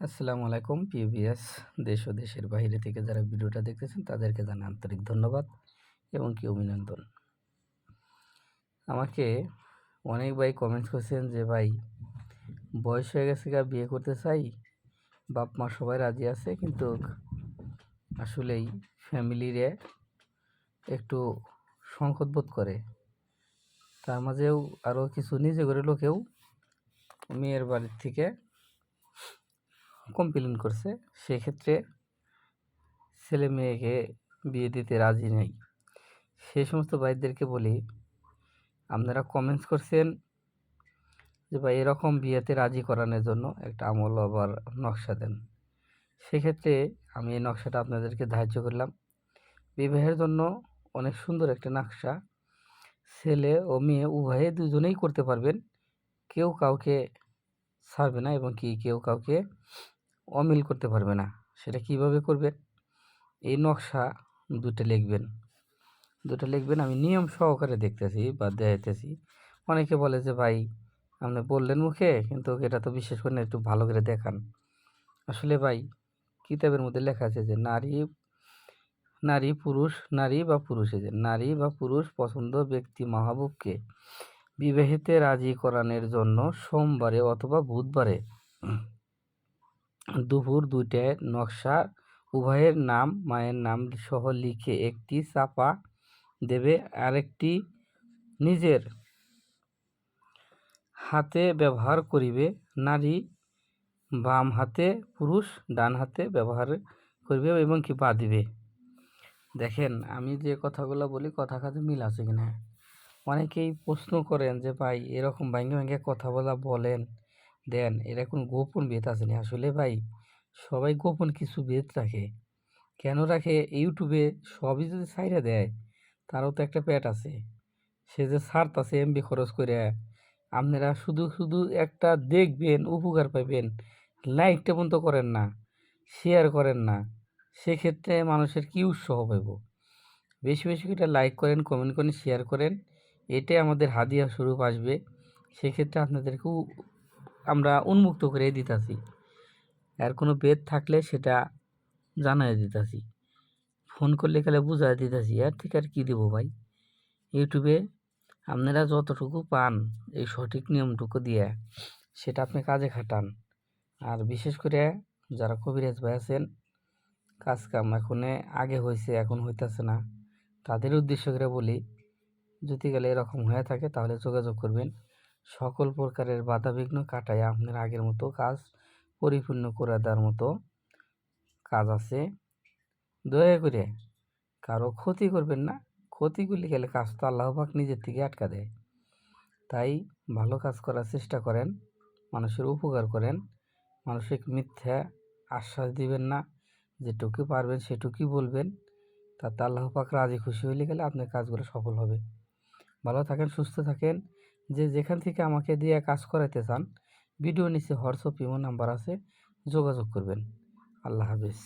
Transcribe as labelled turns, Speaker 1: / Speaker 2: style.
Speaker 1: আসসালামু আলাইকুম পিবিএস দেশ ও দেশের বাইরে থেকে যারা ভিডিওটা দেখতেছেন, তাদেরকে জানাই আন্তরিক ধন্যবাদ এবং কি অভিনন্দন। আমাকে অনেক ভাই কমেন্টস করছেন যে, ভাই, বয়স হয়ে গেছে গা, বিয়ে করতে চাই, বাপ মা সবাই রাজি আছে, কিন্তু আসলেই ফ্যামিলিরে একটু সংকট বোধ করে। তার মাঝেও আরও কিছু নিজে করে লোকেও মেয়ের বাড়ির থেকে কমপ্লেন করছে, সেক্ষেত্রে ছেলে মেয়েকে বিয়ে দিতে রাজি নেই। সেই সমস্ত ভাইদেরকে বলি, আপনারা কমেন্টস করছেন যে, ভাই, এরকম বিয়েতে রাজি করানোর জন্য একটা আমল আবার নকশা দেন। সেক্ষেত্রে আমি এই নকশাটা আপনাদেরকে ধার্য করলাম। বিবাহের জন্য অনেক সুন্দর একটা নকশা। ছেলে ও মেয়ে উভয়ে দুজনেই করতে পারবেন। কেউ কাউকে ছাড়বে না এবং কি, কেউ কাউকে অমিল করতে পারবে না। সেটা কীভাবে করবেন? এই নকশা দুটো লিখবেন। দুটো লিখবেন, আমি নিয়ম সহকারে দেখতেছি বা দেখাইতেছি। অনেকে বলে যে, ভাই, আপনি বললেন মুখে, কিন্তু এটা তো বিশেষ করে একটু ভালো করে দেখান। আসলে ভাই, কিতাবের মধ্যে লেখা আছে যে, নারী নারী, পুরুষ, নারী বা পুরুষে যে, নারী বা পুরুষ পছন্দ ব্যক্তি মাহবুবকে বিবাহিতে রাজি করানোর জন্য সোমবারে অথবা বুধবারে দুপুর দুইটায় নকশা, উভয়ের নাম, মায়ের নাম সহ লিখে একটি চাপা দেবে আরেকটি নিজের হাতে ব্যবহার করিবে। নারী বাম হাতে, পুরুষ ডান হাতে ব্যবহার করিবে এবং কি পা দিবে। দেখেন, আমি যে কথাগুলো বলি কথা কাজে মিল আছে কিনা? অনেকেই প্রশ্ন করেন যে, ভাই, এরকম ভাঙ্গে ভাঙ্গে কথা বলা বলেন দেন এরকম গোপন বেদ আছে না। আসলে ভাই, সবাই গোপন কিছু বেদ রাখে। কেন রাখে? ইউটিউবে সবই যদি সাইডে দেয়, তারও তো একটা পেট আছে। সে যে আছে এমবি খরচ করে আপনারা শুধু শুধু একটা দেখবেন, উপকার পাইবেন লাইকটা পর্যন্ত করেন না শেয়ার করেন না, সেক্ষেত্রে মানুষের কী উৎসাহ পাইব? বেশি বেশি করে লাইক করেন কমেন্ট করেন শেয়ার করেন, এটাই আমাদের হাদিয়া স্বরূপ আসবে। সেক্ষেত্রে আপনাদেরকেও আমরা উন্মুক্ত করে দিতেছি। আর কোনো বেদ থাকলে সেটা জানাই দিতেছি। ফোন করলে গেলে বুঝাই দিতেছি আর ঠিক আর কী দেবো ভাই? ইউটিউবে আপনারা যতটুকু পান এই সঠিক নিয়মটুকু দিয়ে সেটা আপনি কাজে খাটান। আর বিশেষ করে যারা কবিরাজ ভাই আছেন কাজ কাম এখন আগে হয়েছে এখন হইতেছে না, তাদের উদ্দেশ্য করে বলি, যদি গেলে এরকম হয়ে থাকে তাহলে যোগাযোগ করবেন। সকল প্রকারের বাধাবিঘ্ন কাটায়। আপনার আগের মতো কাজ পরিপূর্ণ করে দেওয়ার মতো কাজ আছে। দয়া করে কারও ক্ষতি করবেন না। ক্ষতি করলে গেলে কাজ তো আল্লাহবাক নিজের থেকে আটকা দেয়। তাই ভালো কাজ করার চেষ্টা করেন। মানুষের উপকার করেন। মানুষকে মিথ্যা আশ্বাস দিবেন না। যেটুকু পারবেন সেটুকুই বলবেন। তাতে আল্লাহ পাক রাজি খুশি হইলে গেলে আপনার কাজগুলো সফল হবে। ভালো থাকেন, সুস্থ থাকেন। যে যেখান থেকে আমাকে দিয়ে কাজ করাতে চান, ভিডিও নিচে হোয়াটসঅ্যাপ, ইমো নাম্বার আছে, যোগাযোগ করবেন। আল্লাহ হাফিজ।